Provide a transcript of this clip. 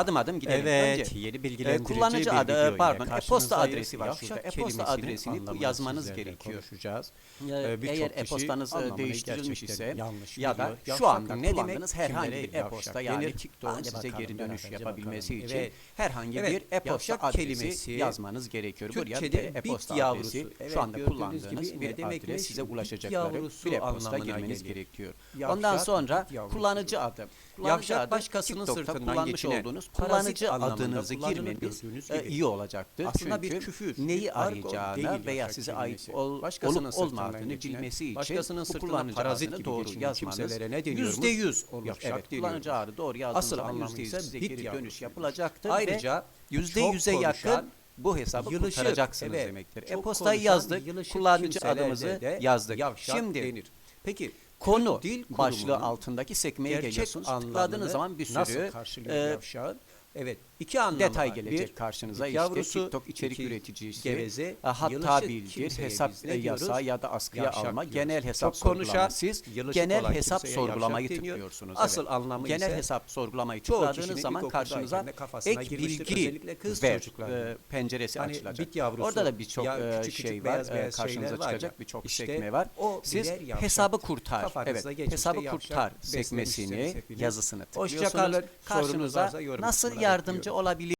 Adım adım gidelim. Evet, Önce, yeni e, bilgilendirici kullanıcı bir adı, pardon, e-posta adresi var şurada. E-posta adresini bu yazmanız gerekiyor. Konuşacağız. Ee, eğer e-postanız e, değiştirilmiş ise yanlış ya da şu Yavşak an ne demek? herhangi bir e-posta yani? TikTok'un size geri dönüş yapabilmesi için Evet. herhangi Evet, bir e-posta adresi kelimesi yazmanız gerekiyor. Türkçe'de e-posta adresi evet, şu anda kullandığınız gibi bir ne demekmiş? adres size ulaşacakları bir e-posta girmeniz gerekiyor. Ondan sonra kullanıcı adı. Kullanıcı adı başkasının sırtından kullanmış olduğunuz kullanıcı adınızı girmeniz e, iyi olacaktır. Aslında Çünkü bir küfür, neyi bir değil veya size ait ol, olup olmadığını bilmesi için başkasının bu kullanıcı parazit adını gibi doğru yazmanız ne yüzde yüz Olur, Evet, kullanıcı adı doğru yazdığınız zaman yüzde yüz geri dönüş yapılacaktır. Ayrıca yüzde yüze yakın bu hesabı yılışık, kurtaracaksınız evet, demektir. E-postayı yazdık, yılışık kullanıcı adımızı de yazdık. yavşak Şimdi denir. Peki konu Dil başlığı altındaki sekmeye gerçek geliyorsunuz. Tıkladığınız zaman bir nasıl sürü karşılıyor e, yavşağın? Evet. iki anlamı detay var. gelecek Bir, karşınıza. İşte yavrusu, TikTok içerik iki, üreticisi, geveze, e, hatta bildir, hesap e, yasağı ya da askıya Yavşak alma, diyoruz. genel hesap Çok sorgulama. Siz genel hesap sorgulamayı tıklıyorsunuz. Asıl evet. anlamı genel ise hesap sorgulamayı tıkladığınız zaman karşınıza ek bilgi kız çocukların. e, penceresi Hani açılacak. bit yavrusu, Orada da birçok ya e, küçük şey var. beyaz beyaz karşınıza çıkacak birçok işte sekme var. Siz hesabı kurtar. Evet. Hesabı kurtar sekmesini yazısını tıklıyorsunuz. Karşınıza nasıl yardımcı olabilir